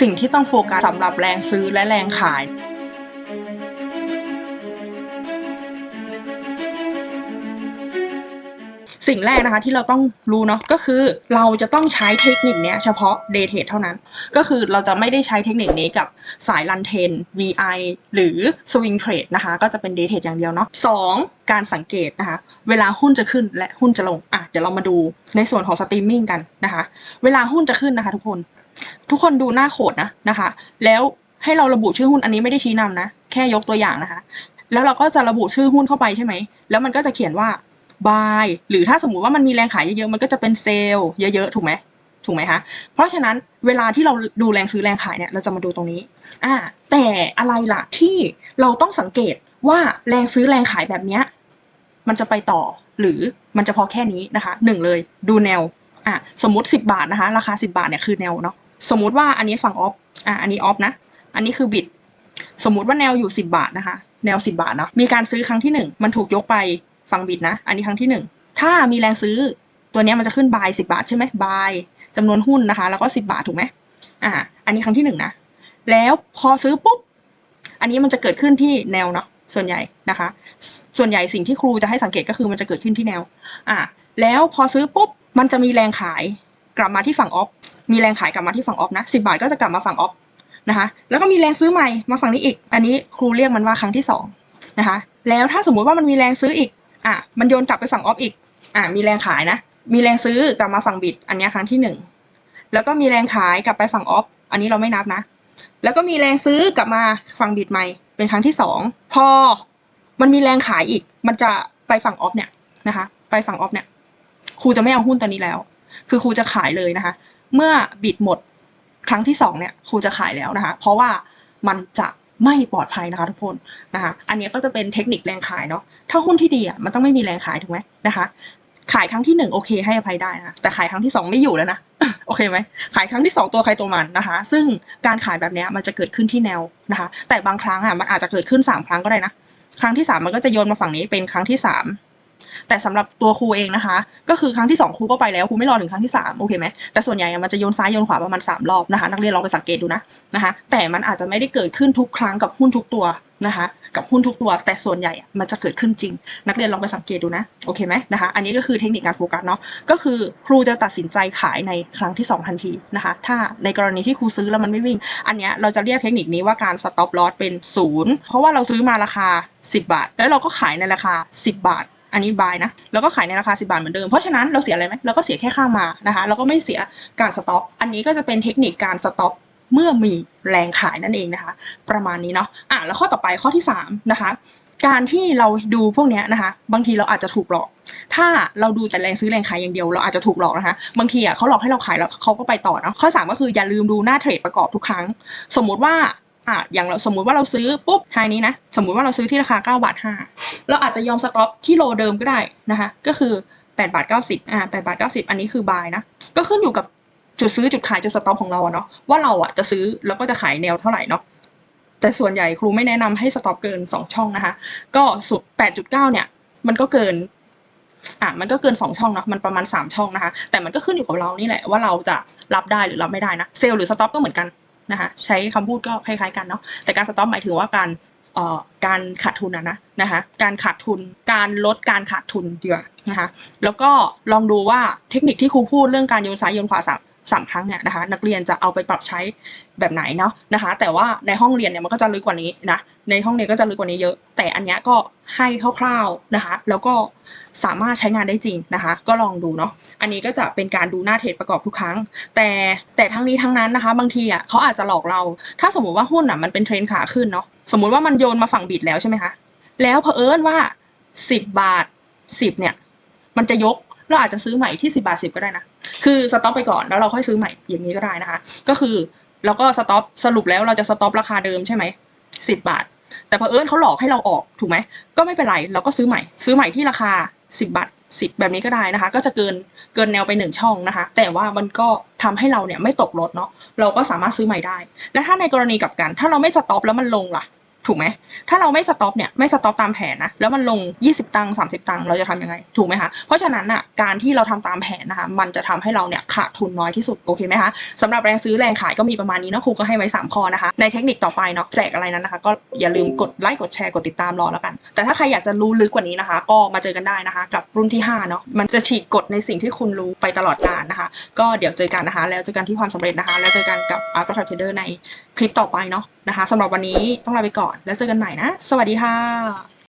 สิ่งที่ต้องโฟกัสสำหรับแรงซื้อและแรงขายสิ่งแรกนะคะที่เราต้องรู้เนาะก็คือเราจะต้องใช้เทคนิคนี้เฉพาะ day t r a d เท่านั้น ก็คือเราจะไม่ได้ใช้เทคนิคนี้กับสายรันเทน VI หรือ swing trade นะคะ ก็จะเป็น day t r a d อย่างเดียวเนาะสองการสังเกตนะคะ เวลาหุ้นจะขึ้นและหุ้นจะลง อะ เดี๋ยวเรามาดูในส่วนของสตรีมมิ่งกันนะคะ เวลาหุ้นจะขึ้นนะคะทุกคน ทุกคนดูหน้าโขดนะนะคะ แล้วให้เราระบุชื่อหุ้นอันนี้ไม่ได้ชี้นำนะ แค่ยกตัวอย่างนะคะ แล้วเราก็จะระบุชื่อหุ้นเข้าไปใช่ไหม แล้วมันก็จะเขียนว่า buy หรือถ้าสมมุติว่ามันมีแรงขายเยอะๆ มันก็จะเป็นเซลล์เยอะๆ ถูกไหมถูกไหมคะ เพราะฉะนั้นเวลาที่เราดูแรงซื้อแรงขายเนี่ยเราจะมาดูตรงนี้ อ่า แต่อะไรล่ะที่เราต้องสังเกตว่าแรงซื้อแรงขายแบบเนี้ยมันจะไปต่อหรือมันจะพอแค่นี้นะคะหนึ่งเลยดูแนวอะสมมติ 10 บาทนะคะ ราคา 10 บาทเนี่ยคือแนวเนาะ สมมุติว่าอันนี้ฝั่งออฟอะอันนี้ออฟนะ อันนี้คือบิด สมมุติว่าแนวอยู่ 10 บาทนะคะ แนว 10 บาทเนาะมีการซื้อครั้งที่ 1 มันถูกยกไปฝั่งบิดนะ อันนี้ครั้งที่ 1 ถ้ามีแรงซื้อตัวนี้มันจะขึ้นบาย10 บาทใช่ไหมบายจำนวนหุ้นนะคะ แล้วก็ 10 บาทถูกไหมอ่า อันนี้ครั้งที่1นะแล้วพอซื้อปุ๊บอันนี้มันจะเกิดขึ้นที่แนวเนาะส่วนใหญ่นะคะ ส่วนใหญ่สิ่งที่ครูจะให้สังเกตก็คือมันจะเกิดขึ้นที่แนว อ่าแล้วพอซื้อปุ๊บมันจะมีแรงขาย กลับมาที่ฝั่งออฟมีแรงขายกลับมาที่ฝั่งออฟนะสิบาทก็จะกลับมาฝั่งออฟนะคะ แล้วก็มีแรงซื้อใหม่มาฝั่งนี้อีก อันนี้ครูเรียกมันว่าครั้งที่สองนะคะ แล้วถ้าสมมุติว่ามันมีแรงซื้ออีก อะ มันโยนกลับไปฝั่งออฟอีก อะ มีแรงขายนะ มีแรงซื้อกลับมาฝั่งบิด อันนี้ครั้งที่หนึ่งแล้วก็มีแรงขายกลับไปฝั่งออฟ อันนี้เราไม่นับนะ แล้วก็มีแรงซื้อกลับมาฝั่งบิดใหม่ เป็นครั้งที่สองพอ มันมีแรงขายอีก มันจะไปฝั่งออฟเนี่ยนะคะ ไปฝั่งออฟเนี่ย ครูจะไม่เอาหุ้นตัวนี้แล้ว คือครูจะขายเลยนะคะ เมื่อบิดหมดครั้งที่สองเนี่ยครูจะขายแล้วนะคะ เพราะว่ามันจะไม่ปลอดภัยนะคะทุกคนนะคะ อันนี้ก็จะเป็นเทคนิคแรงขายเนาะ ถ้าหุ้นที่ดีอะมันต้องไม่มีแรงขายถูกไหมนะคะ ขายครั้งที่หนึ่งโอเค ให้อภัยได้นะ แต่ขายครั้งที่สองไม่อยู่แล้วนะ โอเคไหม ขายครั้งที่สองตัวใครตัวมันนะคะ ซึ่งการขายแบบนี้มันจะเกิดขึ้นที่แนวนะคะ แต่บางครั้งอะมันอาจจะเกิดขึ้นสามครั้งก็ได้นะ ครั้งที่สามมันก็จะโยนมาฝั่งนี้เป็นครั้งที่สาม แต่สำหรับตัวครูเองนะคะ ก็คือครั้งที่สองครูก็ไปแล้วครูไม่รอถึงครั้งที่สามโอเคไหมแต่ส่วนใหญ่มันจะโยนซ้ายโยนขวาประมาณสามรอบนะคะ นักเรียนลองไปสังเกตดูนะนะคะ แต่มันอาจจะไม่ได้เกิดขึ้นทุกครั้งกับหุ้นทุกตัวนะคะ กับหุ้นทุกตัว แต่ส่วนใหญ่มันจะเกิดขึ้นจริง นักเรียนลองไปสังเกตดูนะโอเคไหมนะคะ อันนี้ก็คือเทคนิคการโฟกัสเนาะก็คือครูจะตัดสินใจขายในครั้งที่สองทันทีนะคะ ถ้าในกรณีที่ครูซื้อแล้วมันไม่วิ่ง อันนี้เราจะเรียกเทคนิคนี้ว่าการ stop loss เป็นศูนย์เพราะว่าเราซื้อมาราคา 10 บาท แล้วเราก็ขายในราคา 10 บาท อันนี้บายนะ แล้วก็ขายในราคา 10 บาทเหมือนเดิม เพราะฉะนั้นเราเสียอะไรไหมเราก็เสียแค่ค่ามานะคะ เราก็ไม่เสียการสต็อปอันนี้ก็จะเป็นเทคนิคการสต็อปเมื่อมีแรงขายนั่นเองนะคะ ประมาณนี้เนาะ อะแล้วข้อต่อไปข้อที่ 3 นะคะ การที่เราดูพวกเนี้ยนะคะ บางทีเราอาจจะถูกหลอก ถ้าเราดูแต่แรงซื้อแรงขายอย่างเดียว เราอาจจะถูกหลอกนะคะ บางทีอะเขาหลอกให้เราขายแล้วเขาก็ไปต่อเนาะ ข้อ 3 ก็คืออย่าลืมดูหน้าเทรดประกอบทุกครั้ง สมมุติว่าอะอย่างเราสมมุติว่าเราซื้อปุ๊บไฮนี้นะ สมมุติว่าเราซื้อที่ราคา9บาท5 เราอาจจะยอมสต็อปที่โลเดิมก็ได้นะคะ ก็คือ8บาท90อ่า8บาท90 อันนี้คือบายนะ ก็ขึ้นอยู่กับจุดซื้อจุดขายจุดสต็อปของเราเนาะว่าเราอะจะซื้อแล้วก็จะขายแนวเท่าไหร่เนาะแต่ส่วนใหญ่ครูไม่แนะนำให้สต็อปเกิน 2 ช่องนะคะ ก็สุด8.9 เนี่ย มันก็เกินอะมันก็เกิน 2 ช่องเนาะมันประมาณ 3 ช่องนะคะ แต่มันก็ขึ้นอยู่กับเรานี่แหละว่าเราจะรับได้หรือรับไม่ได้นะเซลล์หรือสต็อปก็เหมือนกันนะคะใช้คำพูดก็คล้ายๆกันเนาะแต่การสต็อปหมายถึงว่าการ การขาดทุนอะนะนะคะการขาดทุนการลดการขาดทุนดีกว่านะคะแล้วก็ลองดูว่าเทคนิคที่ครูพูดเรื่องการโยนซ้ายโยนขวาสามสามครั้งเนี่ยนะคะนักเรียนจะเอาไปปรับใช้แบบไหนเนาะนะคะแต่ว่าในห้องเรียนเนี่ยมันก็จะลึกกว่านี้นะในห้องเรียนก็จะลึกกว่านี้เยอะ แต่อันเนี้ยก็ให้คร่าวๆนะคะแล้วก็สามารถใช้งานได้จริงนะคะ ก็ลองดูเนาะอันนี้ก็จะเป็นการดูหน้าเทรดประกอบทุกครั้ง แต่แต่ทั้งนี้ทั้งนั้นนะคะ บางทีอะเขาอาจจะหลอกเรา ถ้าสมมติว่าหุ้นอะมันเป็นเทรนขาขึ้นเนาะ สมมุติว่ามันโยนมาฝั่งบิดแล้วใช่ไหมคะ แล้วเผอิญว่าสิบบาทสิบเนี่ย มันจะยกเราอาจจะซื้อใหม่ที่สิบาทสิบก็ได้นะ คือสต็อปไปก่อนแล้วเราค่อยซื้อใหม่อย่างนี้ก็ได้นะคะ ก็คือเราก็สต็อปสรุปแล้วเราจะสต็อปราคาเดิมใช่ไหมสิบบาท แต่เผอิญเขาหลอกให้เราออกถูกไหม ก็ไม่เป็นไรเราก็ซื้อใหม่ ซื้อใหม่ที่ราคาสิบบาทสิบแบบนี้ก็ได้นะคะ ก็จะเกินเกินแนวไปหนึ่งช่องนะคะ แต่ว่ามันก็ทำให้เราเนี่ยไม่ตกรถเนาะ เราก็สามารถซื้อใหม่ได้ และถ้าในกรณีกลับกัน ถ้าเราไม่สต็อปแล้วมันลงล่ะ ถูกไหมถ้าเราไม่สต็อปเนี่ยไม่สต็อปตามแผนนะแล้วมันลง 20 ตังค์30 ตังค์เราจะทำยังไงถูกไหมคะเพราะฉะนั้นอะการที่เราทำตามแผนนะคะมันจะทำให้เราเนี่ยขาดทุนน้อยที่สุดโอเคไหมคะสำหรับแรงซื้อแรงขายก็มีประมาณนี้เนาะครูก็ให้ไว้ 3 ข้อนะคะ ในเทคนิคต่อไปเนาะแจกอะไรนั้นนะคะ ก็อย่าลืมกดไลค์กดแชร์กดติดตามรอแล้วกัน แต่ถ้าใครอยากจะรู้ลึกกว่านี้นะคะ ก็มาเจอกันได้นะคะ กับรุ่นที่5เนาะมันจะฉีกกฎในสิ่งที่คุณรู้ไปตลอดกาลนะคะ ก็เดี๋ยวเจอกันนะคะ แล้วเจอกันที่ความสำเร็จนะคะ แล้วเจอกันกับ Art of Trader ในคลิปต่อไปเนาะนะคะสำหรับวันนี้ต้องลาไปก่อนแล้วเจอกันใหม่นะ สวัสดีค่ะ